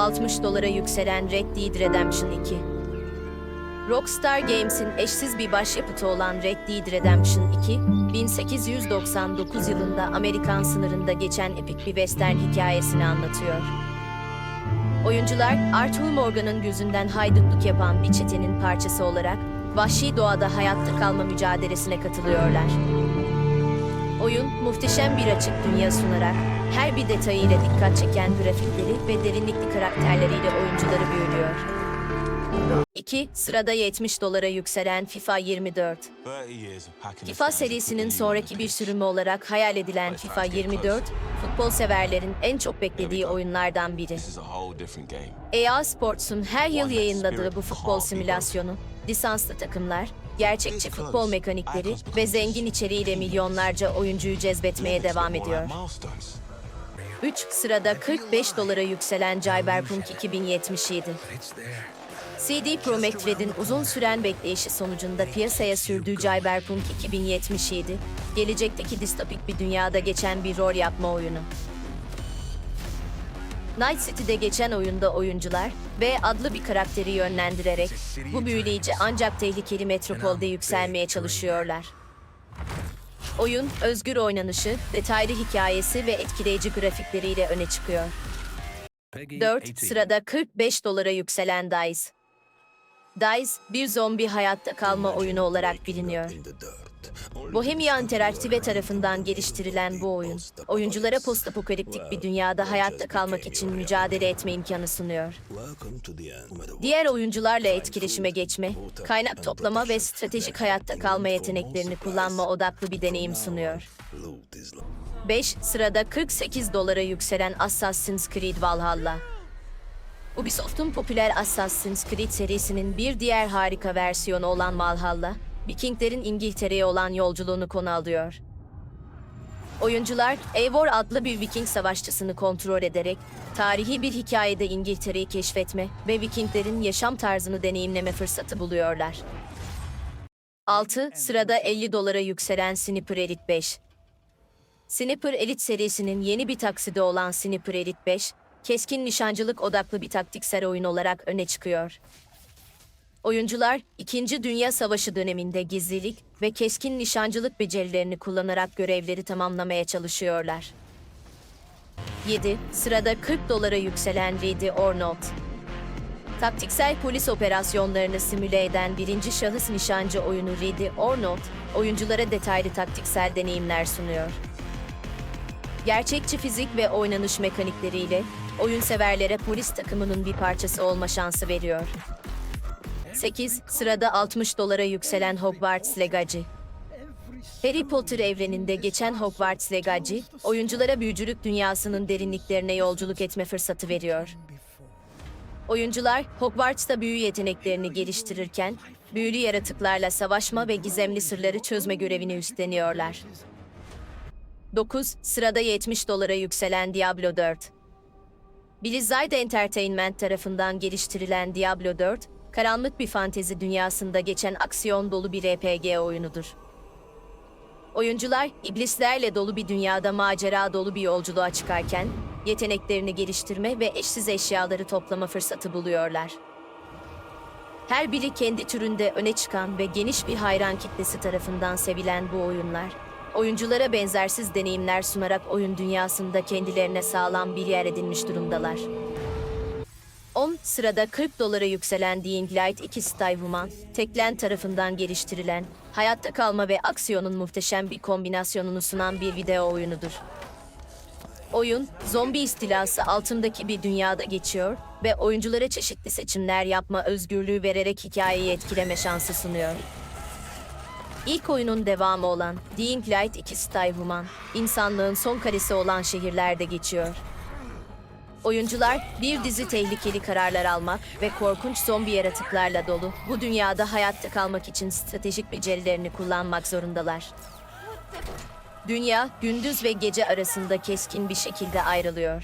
60 dolara yükselen Red Dead Redemption 2. Rockstar Games'in eşsiz bir başyapıtı olan Red Dead Redemption 2, 1899 yılında Amerikan sınırında geçen epik bir western hikayesini anlatıyor. Oyuncular, Arthur Morgan'ın gözünden haydutluk yapan bir çetenin parçası olarak vahşi doğada hayatta kalma mücadelesine katılıyorlar. Oyun, muhteşem bir açık dünya sunarak her bir detayıyla dikkat çeken grafikleri ve derinlikli karakterleriyle oyuncuları büyülüyor. 2. Sırada 70 dolara yükselen FIFA 24. FIFA serisinin sonraki bir sürümü olarak hayal edilen FIFA 24, futbol severlerin en çok beklediği oyunlardan biri. EA Sports'un her yıl yayınladığı bu futbol simülasyonu, lisanslı takımlar, gerçekçi futbol mekanikleri ve zengin içeriğiyle milyonlarca oyuncuyu cezbetmeye devam ediyor. 3. Sırada 45 dolara yükselen Cyberpunk 2077. CD Projekt Red'in uzun süren bekleyişi sonucunda piyasaya sürdüğü Cyberpunk 2077, gelecekteki distopik bir dünyada geçen bir rol yapma oyunu. Night City'de geçen oyunda oyuncular ve adlı bir karakteri yönlendirerek bu büyüleyici ancak tehlikeli metropolde yükselmeye çalışıyorlar. Oyun, özgür oynanışı, detaylı hikayesi ve etkileyici grafikleriyle öne çıkıyor. 4. Sırada 45 dolara yükselen DICE. DICE, bir zombi hayatta kalma oyunu olarak biliniyor. Bohemia Interactive tarafından geliştirilen bu oyun, oyunculara postapokaliptik bir dünyada hayatta kalmak için mücadele etme imkanı sunuyor. Diğer oyuncularla etkileşime geçme, kaynak toplama ve stratejik hayatta kalma yeteneklerini kullanma odaklı bir deneyim sunuyor. 5. Sırada 48 dolara yükselen Assassin's Creed Valhalla. Ubisoft'un popüler Assassin's Creed serisinin bir diğer harika versiyonu olan Valhalla, Vikinglerin İngiltere'ye olan yolculuğunu konu alıyor. Oyuncular, Eivor adlı bir Viking savaşçısını kontrol ederek, tarihi bir hikayede İngiltere'yi keşfetme ve Vikinglerin yaşam tarzını deneyimleme fırsatı buluyorlar. 6. Sırada 50 dolara yükselen Sniper Elite 5. Sniper Elite serisinin yeni bir taksidi olan Sniper Elite 5, keskin nişancılık odaklı bir taktiksel oyun olarak öne çıkıyor. Oyuncular, İkinci Dünya Savaşı döneminde gizlilik ve keskin nişancılık becerilerini kullanarak görevleri tamamlamaya çalışıyorlar. 7. Sırada 40 dolara yükselen Ready or. Taktiksel polis operasyonlarını simüle eden birinci şahıs nişancı oyunu Ready or oyunculara detaylı taktiksel deneyimler sunuyor. Gerçekçi fizik ve oynanış mekanikleriyle oyun severlere polis takımının bir parçası olma şansı veriyor. 8. Sırada 60 dolara yükselen Hogwarts Legacy. Harry Potter evreninde geçen Hogwarts Legacy, oyunculara büyücülük dünyasının derinliklerine yolculuk etme fırsatı veriyor. Oyuncular, Hogwarts'ta büyü yeteneklerini geliştirirken, büyülü yaratıklarla savaşma ve gizemli sırları çözme görevini üstleniyorlar. 9. Sırada 70 dolara yükselen Diablo 4. Blizzard Entertainment tarafından geliştirilen Diablo 4, karanlık bir fantezi dünyasında geçen aksiyon dolu bir RPG oyunudur. Oyuncular, iblislerle dolu bir dünyada macera dolu bir yolculuğa çıkarken, yeteneklerini geliştirme ve eşsiz eşyaları toplama fırsatı buluyorlar. Her biri kendi türünde öne çıkan ve geniş bir hayran kitlesi tarafından sevilen bu oyunlar, oyunculara benzersiz deneyimler sunarak oyun dünyasında kendilerine sağlam bir yer edinmiş durumdalar. 10 sırada 40 dolara yükselen Dying Light 2 Stay Woman, Teklen tarafından geliştirilen, hayatta kalma ve aksiyonun muhteşem bir kombinasyonunu sunan bir video oyunudur. Oyun, zombi istilası altındaki bir dünyada geçiyor ve oyunculara çeşitli seçimler yapma özgürlüğü vererek hikayeyi etkileme şansı sunuyor. İlk oyunun devamı olan Dying Light 2 Stay Woman, insanlığın son karesi olan şehirlerde geçiyor. Oyuncular bir dizi tehlikeli kararlar almak ve korkunç zombi yaratıklarla dolu bu dünyada hayatta kalmak için stratejik becerilerini kullanmak zorundalar. Dünya gündüz ve gece arasında keskin bir şekilde ayrılıyor.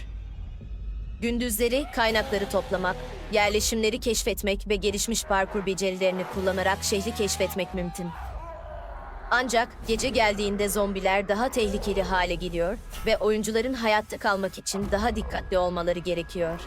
Gündüzleri kaynakları toplamak, yerleşimleri keşfetmek ve gelişmiş parkur becerilerini kullanarak şehri keşfetmek mümkün. Ancak gece geldiğinde zombiler daha tehlikeli hale geliyor ve oyuncuların hayatta kalmak için daha dikkatli olmaları gerekiyor.